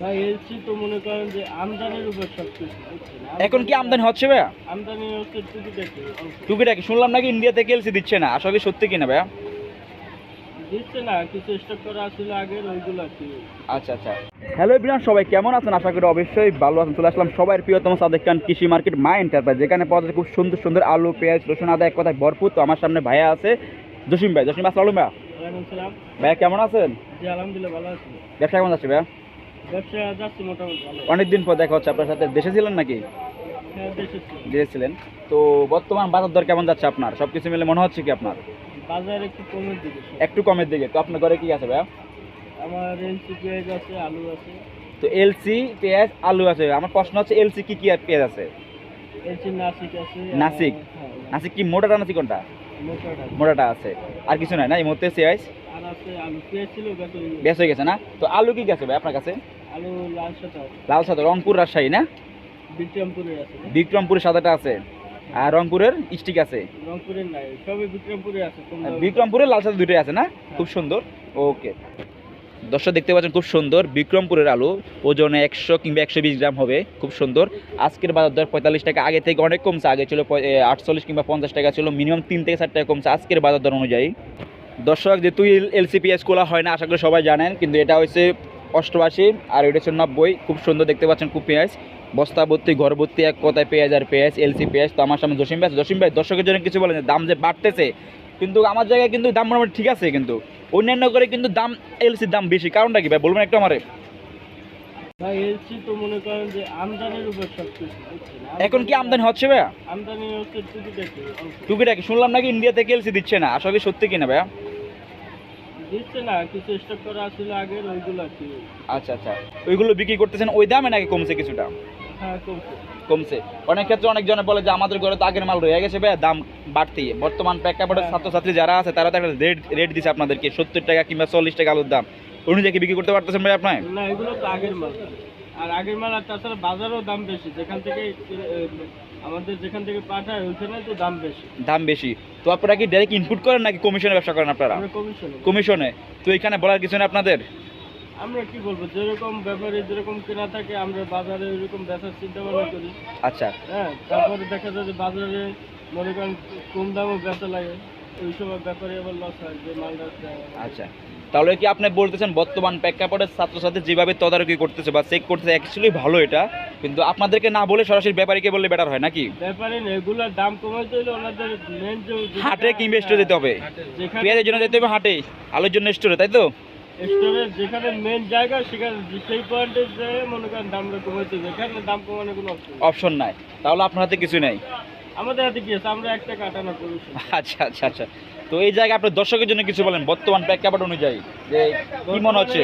ভাই এলসি তো মনে করেন যে আমদানির উপর সব কিছু এখন কি আমদানি হচ্ছে ভাইয়া? আমদানি হচ্ছে টুকিটাকি টুকিটাকি শুনলাম নাকি ইন্ডিয়া থেকে এলসি দিচ্ছে না? আসলে সত্যি কিনা ভাইয়া? দিচ্ছে না কিছু স্টক করা ছিল আগের ওইগুলো কি। আচ্ছা আচ্ছা। হ্যালো সবাই কেমন আছেন? আশা করি অবশ্যই ভালো আছেন। চলে আসলাম সবার প্রিয়তম সাদেক খান কৃষি মার্কেট মা এন্টারপ্রাইজ যেখানে পাওয়া যায় খুব সুন্দর সুন্দর আলু পেঁয়াজ রসুন আদা এক কথায় ভরপুর। তো আমার সামনে ভাইয়া আছে জসিম ভাই। জসিম আসসালাম ভাইয়া। ভাইয়া কেমন আছেন? জি আলহামদুলিল্লাহ ভালো আছি। ব্যবসা কেমন যাচ্ছে ভাইয়া? অনেকদিন পর দেখা হচ্ছে আপনার সাথে। দেশে ছিলেন নাকি? হ্যাঁ দেশে ছিলেন তো বর্তমান বাজার দর কেমন যাচ্ছে আপনার? সব কিছু মিলে মনে হচ্ছে কি আপনার? বাজার একটু কমের দিকে। একটু কমের দিকে। তো আপনার ঘরে কি আছে ভাইয়া? আমার এলসি পেঁয়াজ আছে আলু আছে। তো এলসি পেঁয়াজ আলু আছে। আমার প্রশ্ন হচ্ছে এলসি কি কি পেঁয়াজ আছে? এলসি নাসিক আছে নাসিক? হ্যাঁ, নাসিক। কি মোটাটা নাসি কোনটা। মোটাটা। আছে। আর কিছু নাই না? এই মুহূর্তে পেঁয়াজ বেশ হয়ে গেছে। না? তো আলু কি আছে ভাই আপনার কাছে? আলু লাল সাদা। লাল সাদা রংপুর রাজশাহী না? বিক্রমপুরের আছে। বিক্রমপুরের সাদাটা আছে। আর রংপুরের স্টিক আছে? রংপুরের নাই সবই বিক্রমপুরে আছে বিক্রমপুরের লাল সাদা দুটোই আছে না? খুব সুন্দর। ওকে দর্শক দেখতে পাচ্ছেন খুব সুন্দর বিক্রমপুরের আলু। ওজনে একশো কিংবা একশো বিশ গ্রাম হবে খুব সুন্দর। আজকের বাজার দর পঁয়তাল্লিশ টাকা আগে থেকে অনেক কমছে আগে ছিল আটচল্লিশ কিংবা পঞ্চাশ টাকা ছিল মিনিমাম তিন থেকে চার টাকা কমছে আজকের বাজার দর অনুযায়ী। দর্শক যেহেতু এলসিপিএস খোলা হয় না আশা করি সবাই জানেন কিন্তু এটা হচ্ছে অষ্টআশি আর এটা হচ্ছে নব্বই। খুব সুন্দর দেখতে পাচ্ছেন খুব পেঁয়াজ। বস্তা ভর্তি ঘর ভর্তি এক কথায় পেঁয়াজ আর পেঁয়াজ এলসি পেঁয়াজ তো আমার সামনে জসিম ভাই। জসিম ভাই দর্শকের জন্য কিছু বলেন দাম যে বাড়তেছে কিন্তু আমার জায়গায় কিন্তু দাম মোটামুটি ঠিক আছে কিন্তু অন্যান্য করে কিন্তু দাম এলসির দাম বেশি। কারণটা কি ভাই? বলবেন একটু আমারে। ভাই এলসি তো মনে করেন যে আমদানির উপর সব কিছু বুঝছেন? এখন কি আমদানি হচ্ছে ভাইয়া? আমদানি হচ্ছে টুকিটাকি অল্প। টুকিটাকি শুনলাম নাকি ইন্ডিয়া থেকে এলসি দিচ্ছে না। আসলে সত্যি কিনা ভাইয়া? দিচ্ছে না কিছু স্টক করা ছিল আগের ওইগুলো কি। আচ্ছা আচ্ছা। ওইগুলো বিক্রি করতেছেন ওই দামে নাকি কমছে কিছুটা? হ্যাঁ কমছে। কমছে। অনেক ক্ষেত্রে অনেকজনে বলে যে আমাদের ঘরে তো আগের মাল রয়ে গেছে ভাইয়া দাম বাড়তি বর্তমান প্রেক্ষাপটে হ্যাঁ। ছাত্রছাত্রী যারা আছে তারা তো একটা রেট রেট দিচ্ছে আপনাদেরকে সত্তর টাকা কিংবা চল্লিশ টাকা আলুর দাম। অনুযায়ী বিক্রি করতে পারতেছেন ভাই আপনার না এগুলো তো আগের মাল। আর আগের মাল আর তাছাড়া বাজারও দাম বেশি। যেখান থেকে আমাদের যেখান থেকে পাঠায় ওইখানে তো দাম বেশি। দাম বেশি। তো আপনারা কি ডাইরেক্ট ইনপুট করেন নাকি কমিশনে ব্যবসা করেন আপনারা? কমিশন কমিশনে তো এখানে বলার কিছু নেই আপনাদের? আমরা কি বলব যেরকম ব্যাপারে যেরকম কেনা থাকে আমরা বাজারে ওইরকম বেচার চিন্তা ভাবনা করি। আচ্ছা। হ্যাঁ তারপরে দেখা যায় যে বাজারে মনে করেন কম দামও বেচা লাগে। ওই ব্যাপারে আবার লস হয় যে মালটা আচ্ছা। তাহলে কি আপনি বলতেছেন বর্তমান প্রেক্ষাপটে ছাত্রছাত্রী যেভাবে তদারকি করতেছে বা চেক করতেছে অ্যাকচুয়ালি ভালো এটা কিন্তু আপনাদেরকে না বলে সরাসরি ব্যাপারীকে বললে বেটার হয় নাকি? ব্যাপারে এগুলোর দাম কমাইতে হলে ওনাদের মেন যে হাটে কিংবা স্টোরে যেতে হবে? পেঁয়াজের জন্য যেতে হবে হাটে আলুর জন্য স্টোরে তাই তো? স্টোরের যেখানে মেন জায়গা সেখানে সেই পয়েন্টে যেয়ে মনে করেন দামটা কমাইতে হবে দাম কমানোর কোনো অপশন অপশন নাই। তাহলে আপনার হাতে কিছু নেই। আমাদের হাতে কি আছে আমরা একটা কাটানো আচ্ছা আচ্ছা আচ্ছা। তো এই জায়গায় আপনার দর্শকের জন্য কিছু বলেন বর্তমান প্রেক্ষাপট অনুযায়ী যে কি মনে হচ্ছে?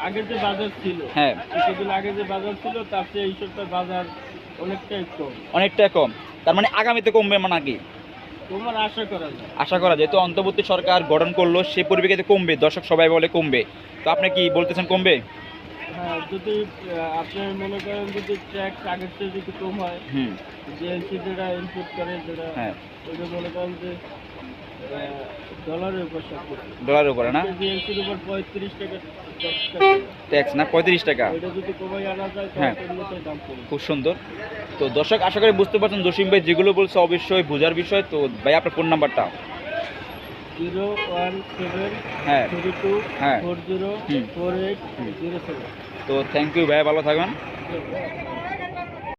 আগের যে বাজার ছিল হ্যাঁ। কিছুদিন আগে যে বাজার ছিল তার চেয়ে এই সপ্তাহে বাজার অনেকটাই কম। অনেকটা কম। তার মানে আগামীতে কমবে মানে নাকি আশা করা যায়। যেহেতু অন্তর্বর্তী সরকার গঠন করল সে পরিপ্রেক্ষিতে কমবে দর্শক সবাই বলে কমবে। তো আপনি কি বলতেছেন কমবে? হ্যাঁ যদি আহ, আপনি মনে করেন যদি ট্যাক্স আগের চেয়ে যদি কম হয় জিএলসি যেটা ইনপুট করে যেটা হ্যাঁ। ওইটা মনে করেন যে ডলারের উপর সব ডলারের উপরে না? জিএলসির উপর পঁয়ত্রিশ টাকা ট্যাক্স না পঁয়ত্রিশ টাকা? হ্যাঁ। দাম খুব সুন্দর। তো দর্শক আশা করি বুঝতে পারছেন জসিম ভাই যেগুলো বলছে অবশ্যই বোঝার বিষয়। তো ভাই আপনার ফোন নাম্বারটা জিরো ওয়ান সেভেন হ্যাঁ। থ্রি টু হ্যাঁ। Four zero four eight zero seven. তো থ্যাংক ইউ ভাই ভালো থাকবেন।